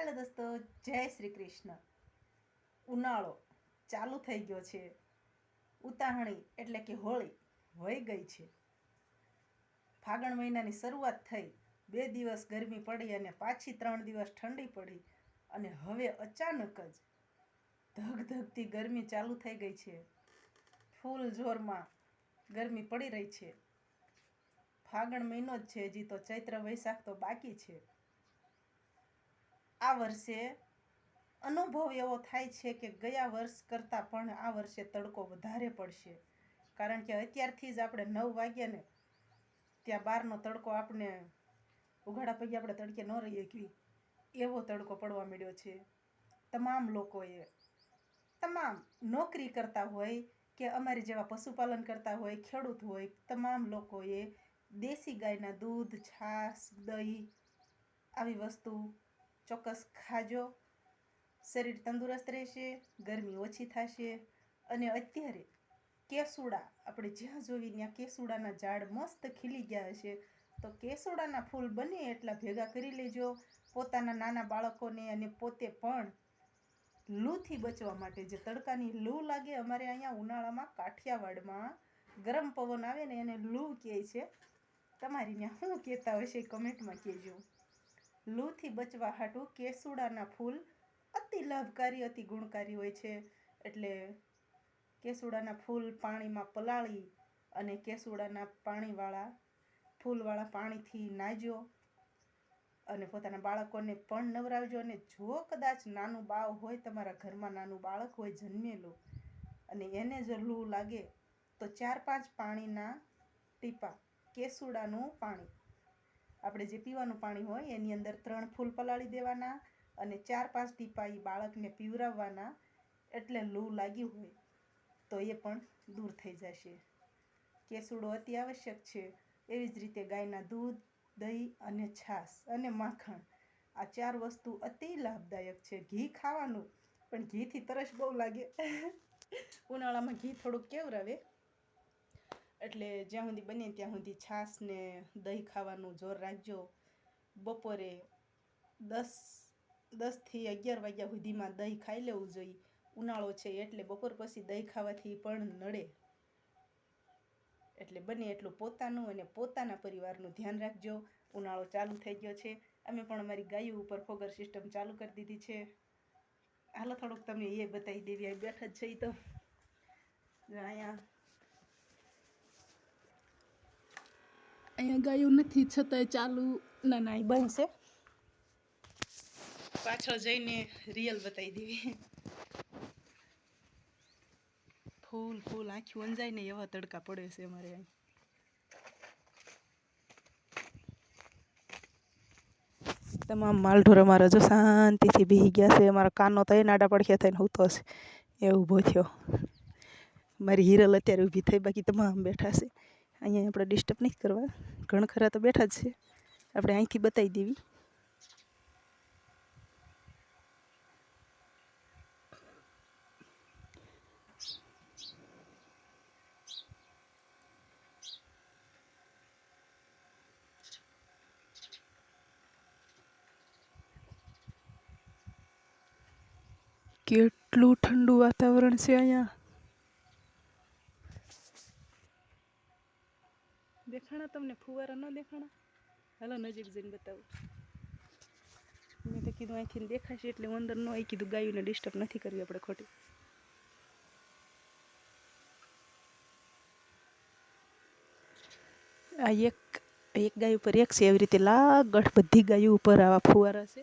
Hello દોસ્તો, જય શ્રી કૃષ્ણ. ઉનાળો ચાલુ થઈ ગયો છે. ઉતાહણી એટલે કે હોળી વહી ગઈ છે. ફાગણ મહિનાની શરૂઆત થઈ, બે દિવસ ગરમી પડી અને પાછી ત્રણ દિવસ ઠંડી પડી અને હવે અચાનક જ ધગધગતી ગરમી ચાલુ થઈ ગઈ છે. ફૂલ જોરમાં ગરમી પડી રહી છે. ફાગણ મહિનો જ છે, હજી તો ચૈત્ર વૈશાખ તો બાકી છે. આ વર્ષે અનુભવ એવો થાય છે કે ગયા વર્ષ કરતાં પણ આ વર્ષે તડકો વધારે પડશે. કારણ કે અત્યારથી જ આપણે નવ વાગ્યા ને ત્યાં બહારનો તડકો આપણે ઉઘાડા પગે આપણે તડકે ન રહીએ કે એવો તડકો પડવા મળ્યો છે. તમામ લોકોએ, તમામ નોકરી કરતા હોય કે અમારી જેવા પશુપાલન કરતા હોય, ખેડૂત હોય, તમામ લોકોએ દેશી ગાયના દૂધ, છાશ, દહીં આવી વસ્તુ ચોક્કસ ખાજો. શરીર તંદુરસ્ત રહેશે, ગરમી ઓછી થશે અને અત્યારે કેસુડા, આપણે જ્યાં જોવી ત્યાં કેસુડાના ઝાડ મસ્ત ખીલી ગયા હશે. તો કેસુડાના ફૂલ બને એટલા ભેગા કરી લેજો પોતાના નાના બાળકોને અને પોતે પણ લૂથી બચવા માટે. જે તડકાની લૂ લાગે અમારે અહીંયા ઉનાળામાં કાઠિયાવાડમાં, ગરમ પવન આવે ને એને લૂ કહે છે. તમારી ત્યાં શું કહેતા એ કમેન્ટમાં કહેજો. લૂથી બચવા હાટું કેસુડાના ફૂલ અતિ લાભકારી, અતિ ગુણકારી હોય છે. એટલે કેસુડાના ફૂલ પાણીમાં પલાળી અને કેસુડાના પાણીવાળા ફૂલવાળા પાણીથી નાજો અને પોતાના બાળકોને પણ નવરાવજો અને જો કદાચ નાનું બાવ હોય, તમારા ઘરમાં નાનું બાળક હોય, જન્મેલું અને એને જો લૂ લાગે તો ચાર પાંચ પાણીના ટીપા કેસુડાનું પાણી આપણે જે પીવાનું પાણી હોય એની અંદર ત્રણ ફૂલ પલાળી દેવાના અને ચાર પાંચ ટીપા એ બાળકને પીવરાવવાના એટલે લૂ લાગી હોય તો એ પણ દૂર થઈ જશે. કેસુડો અતિ આવશ્યક છે. એવી જ રીતે ગાયના દૂધ, દહીં અને છાશ અને માખણ આ ચાર વસ્તુ અતિ લાભદાયક છે. ઘી ખાવાનું પણ ઘીથી તરસ બહુ લાગે. ઉનાળામાં ઘી થોડુંક કેવરાવે એટલે જ્યાં સુધી બને ત્યાં સુધી છાશ ને દહીં ખાવાનું જોર રાખજો. બપોરે દસ દસથી અગિયાર વાગ્યા સુધીમાં દહીં ખાઈ લેવું જોઈએ. ઉનાળો છે એટલે બપોર પછી દહીં ખાવાથી પણ નડે. એટલે બને એટલું પોતાનું અને પોતાના પરિવારનું ધ્યાન રાખજો. ઉનાળો ચાલુ થઈ ગયો છે. અમે પણ અમારી ગાયો ઉપર ફોગર સિસ્ટમ ચાલુ કરી દીધી છે. હાલો થોડુંક તમને એ બતાવી દેવી બેઠા જ છે તો. અહીંયા અહીંયા ગાયું નથી, છતાંય ચાલુ. ના ના બનશે. છે પાછળ જઈને રિયલ બતાવી દેવી. ફૂલ ફૂલ, આખી વંજાય ને એવા તડકા પડે છે અમારે અહીં. તમામ માલઢોર અમારા જો શાંતિથી બેસી ગયા છે. અમારા કાનો તો એ નાડા પડખ્યા થઈને હોતો હશે એ ઊભો થયો. મારી હિરલ અત્યારે ઊભી થઈ, બાકી તમામ બેઠા છે. અહીંયા આપણે ડિસ્ટર્બ નહીં કરવા. ઘણ ખરા તો બેઠા જ છે. આપણે અહીંથી બતાવી દેવી. કેટલું ઠંડુ વાતાવરણ છે અહીંયા. દેખાણા? તમને ફુવારા ન દેખાણા? હાલો, નજીક જઈને બતાવું. મેં તો કીધું અહીંથી દેખાશે એટલે અંદર ન આવી. કીધું ગાયોને ડિસ્ટર્બ નથી કરવી આપણે ખોટી. આ એક એક ગાય ઉપર એક છે. એવી રીતે લાગઠ બધી ગાયો ઉપર આવા ફુવારા છે.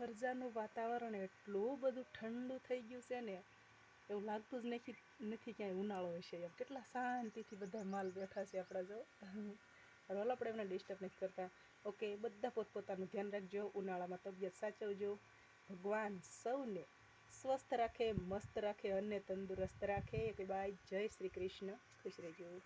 ફરજાનું વાતાવરણ એટલું બધું ઠંડુ થઈ ગયું છે ને, એવું લાગતું જ નથી નથી ક્યાંય ઉનાળો હશે એમ. કેટલા શાંતિથી બધા માલ બેઠા છે આપણા જો. રોલ આપણે એમને ડિસ્ટર્બ નથી કરતા. ઓકે, બધા પોતપોતાનું ધ્યાન રાખજો, ઉનાળામાં તબિયત સાચવજો. ભગવાન સૌને સ્વસ્થ રાખે, મસ્ત રાખે, અને તંદુરસ્ત રાખે. કે બાય, જય શ્રી કૃષ્ણ. ખુશ રહેજો.